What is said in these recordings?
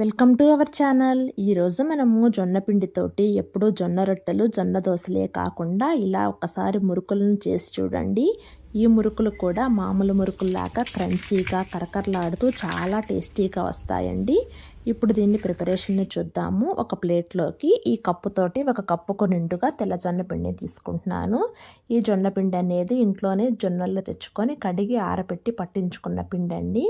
Welcome to our channel. ఈరోజు మనము జొన్న పిండితోటి ఎప్పుడూ జొన్న రొట్టెలు జొన్న దోశలే కాకుండా ఇలా ఒకసారి మురుకులను చేసి చూడండి. ఈ మురుకులు కూడా మామూలు మురుకుల్లాగా క్రంచీగా కరకరలాడుతూ చాలా టేస్టీగా వస్తాయండి. ఇప్పుడు దీన్ని ప్రిపరేషన్ని చూద్దాము. ఒక ప్లేట్లోకి ఈ కప్పుతోటి ఒక కప్పుకు నిండుగా తెల్ల జొన్న పిండిని తీసుకుంటున్నాను. ఈ జొన్న పిండి అనేది ఇంట్లోనే జొన్నలు తెచ్చుకొని కడిగి ఆరబెట్టి పట్టించుకున్న పిండి అండి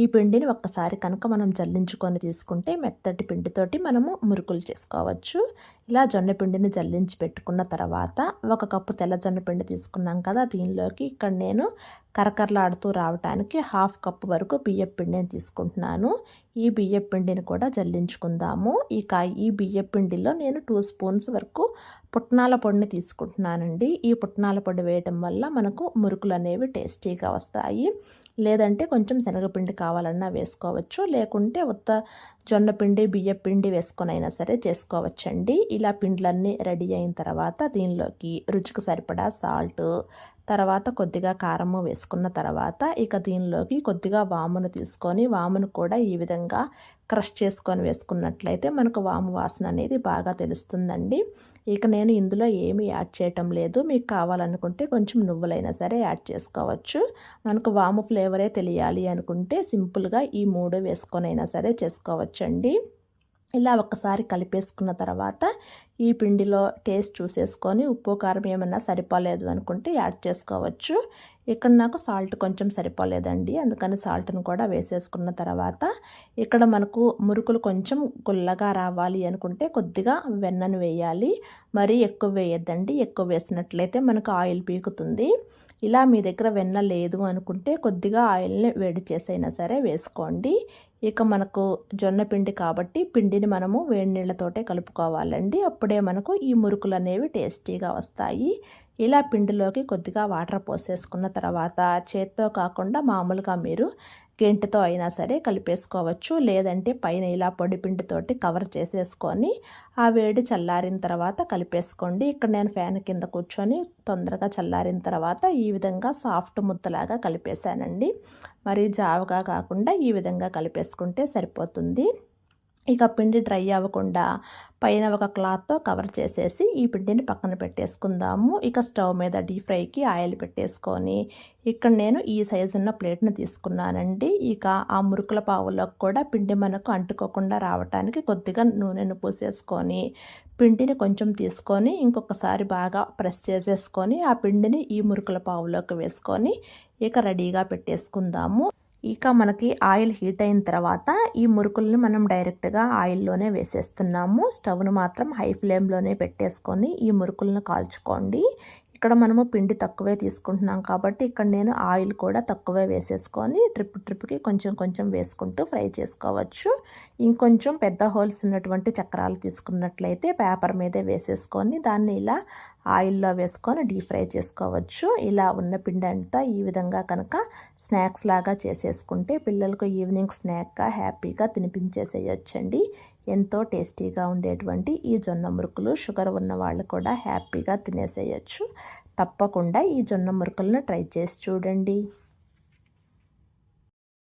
ఈ పిండిని ఒక్కసారి కనుక మనం జల్లించుకొని తీసుకుంటే మెత్తటి పిండితోటి మనము మురుకులు చేసుకోవచ్చు. ఇలా జొన్న పిండిని జల్లించి పెట్టుకున్న తర్వాత ఒక కప్పు తెల్ల జొన్న పిండి తీసుకున్నాం కదా దీనిలోకి ఇక్కడ నేను కరకరలాడుతూ రావటానికి హాఫ్ కప్ వరకు బియ్యం పిండిని తీసుకుంటున్నాను. ఈ బియ్యం పిండిని కూడా జల్లించుకుందాము. ఇక ఈ బియ్యం పిండిలో నేను టూ స్పూన్స్ వరకు పుట్నాల పొడిని తీసుకుంటున్నానండి. ఈ పుట్నాల పొడి వేయటం వల్ల మనకు మురుకులు అనేవి టేస్టీగా వస్తాయి. లేదంటే కొంచెం శనగపిండి కావాలన్నా వేసుకోవచ్చు. లేకుంటే ఉత్త జొన్న పిండి బియ్య పిండి వేసుకొని అయినా సరే చేసుకోవచ్చండి. ఇలా పిండ్లన్నీ రెడీ అయిన తర్వాత దీనిలోకి రుచికి సరిపడా సాల్ట్ తర్వాత కొద్దిగా కారము వేసుకున్న తర్వాత ఇక దీనిలోకి కొద్దిగా వామును తీసుకొని వామును కూడా ఈ విధంగా క్రష్ చేసుకొని వేసుకున్నట్లయితే మనకు వాము వాసన అనేది బాగా తెలుస్తుందండి. ఇక నేను ఇందులో ఏమీ యాడ్ చేయటం లేదు. మీకు కావాలనుకుంటే కొంచెం నువ్వులైనా సరే యాడ్ చేసుకోవచ్చు. మనకు వాము ఫ్లేవరే తెలియాలి అనుకుంటే సింపుల్గా ఈ మూడు వేసుకొనైనా సరే చేసుకోవచ్చండి. ఇలా ఒకసారి కలిపేసుకున్న తర్వాత ఈ పిండిలో టేస్ట్ చూసేసుకొని ఉప్పు కారం ఏమన్నా సరిపోలేదు అనుకుంటే యాడ్ చేసుకోవచ్చు. ఇక్కడ నాకు సాల్ట్ కొంచెం సరిపోలేదండి. అందుకని సాల్ట్ను కూడా వేసేసుకున్న తర్వాత ఇక్కడ మనకు మురుకులు కొంచెం గుల్లగా రావాలి అనుకుంటే కొద్దిగా వెన్నను వేయాలి. మరీ ఎక్కువ వేయద్దండి. ఎక్కువ వేసినట్లయితే మనకు ఆయిల్ పీకుతుంది. ఇలా మీ దగ్గర వెన్న లేదు అనుకుంటే కొద్దిగా ఆయిల్ని వేడి చేసైనా సరే వేసుకోండి. ఇక మనకు జొన్న పిండి కాబట్టి పిండిని మనము వేడి నీళ్ళతోటే కలుపుకోవాలండి. అప్పుడే మనకు ఈ మురుకులు అనేవి టేస్టీగా వస్తాయి. ఇలా పిండిలోకి కొద్దిగా వాటర్ పోసేసుకున్న తర్వాత చేత్తో కాకుండా మామూలుగా మీరు గెంటితో అయినా సరే కలిపేసుకోవచ్చు. లేదంటే పైన ఇలా పొడి పిండితోటి కవర్ చేసేసుకొని ఆ వేడి చల్లారిన తర్వాత కలిపేసుకోండి. ఇక్కడ నేను ఫ్యాన్ కింద కూర్చొని తొందరగా చల్లారిన తర్వాత ఈ విధంగా సాఫ్ట్ ముద్దలాగా కలిపేశానండి. మరి జావగా కాకుండా ఈ విధంగా కలిపేసుకుంటే సరిపోతుంది. ఇక పిండి డ్రై అవ్వకుండా పైన ఒక క్లాత్తో కవర్ చేసేసి ఈ పిండిని పక్కన పెట్టేసుకుందాము. ఇక స్టవ్ మీద డీప్ ఫ్రైకి ఆయిల్ పెట్టేసుకొని ఇక్కడ నేను ఈ సైజు ఉన్న ప్లేట్ని తీసుకున్నానండి. ఇక ఆ మురుకుల పావులోకి కూడా పిండి మనకు అంటుకోకుండా రావటానికి కొద్దిగా నూనెను పూసేసుకొని పిండిని కొంచెం తీసుకొని ఇంకొకసారి బాగా ప్రెస్ చేసేసుకొని ఆ పిండిని ఈ మురుకుల పావులోకి వేసుకొని ఇక రెడీగా పెట్టేసుకుందాము. ఇక మనకి ఆయిల్ హీట్ అయిన తర్వాత ఈ మురుకుల్ని మనం డైరెక్ట్గా ఆయిల్లోనే వేసేస్తున్నాము. స్టవ్ను మాత్రం హై ఫ్లేమ్లోనే పెట్టేసుకొని ఈ మురుకులను కాల్చుకోండి. ఇక్కడ మనము పిండి తక్కువే తీసుకుంటున్నాం కాబట్టి ఇక్కడ నేను ఆయిల్ కూడా తక్కువే వేసేసుకొని ట్రిప్ ట్రిప్కి కొంచెం కొంచెం వేసుకుంటూ ఫ్రై చేసుకోవచ్చు. ఇంకొంచెం పెద్ద హోల్స్ ఉన్నటువంటి చక్రాలు తీసుకున్నట్లయితే పేపర్ మీదే వేసేసుకొని దాన్ని ఇలా ఆయిల్లో వేసుకొని డీప్ ఫ్రై చేసుకోవచ్చు. ఇలా ఉన్న పిండి అంతా ఈ విధంగా కనుక స్నాక్స్ లాగా చేసేసుకుంటే పిల్లలకు ఈవినింగ్ స్నాక్గా హ్యాపీగా తినిపించేసేయచ్చండి. ఎంతో టేస్టీగా ఉండేటువంటి ఈ జొన్న మురుకులు షుగర్ ఉన్న వాళ్ళు కూడా హ్యాపీగా తినేసేయచ్చు. తప్పకుండా ఈ జొన్న మురుకులను ట్రై చేసి చూడండి.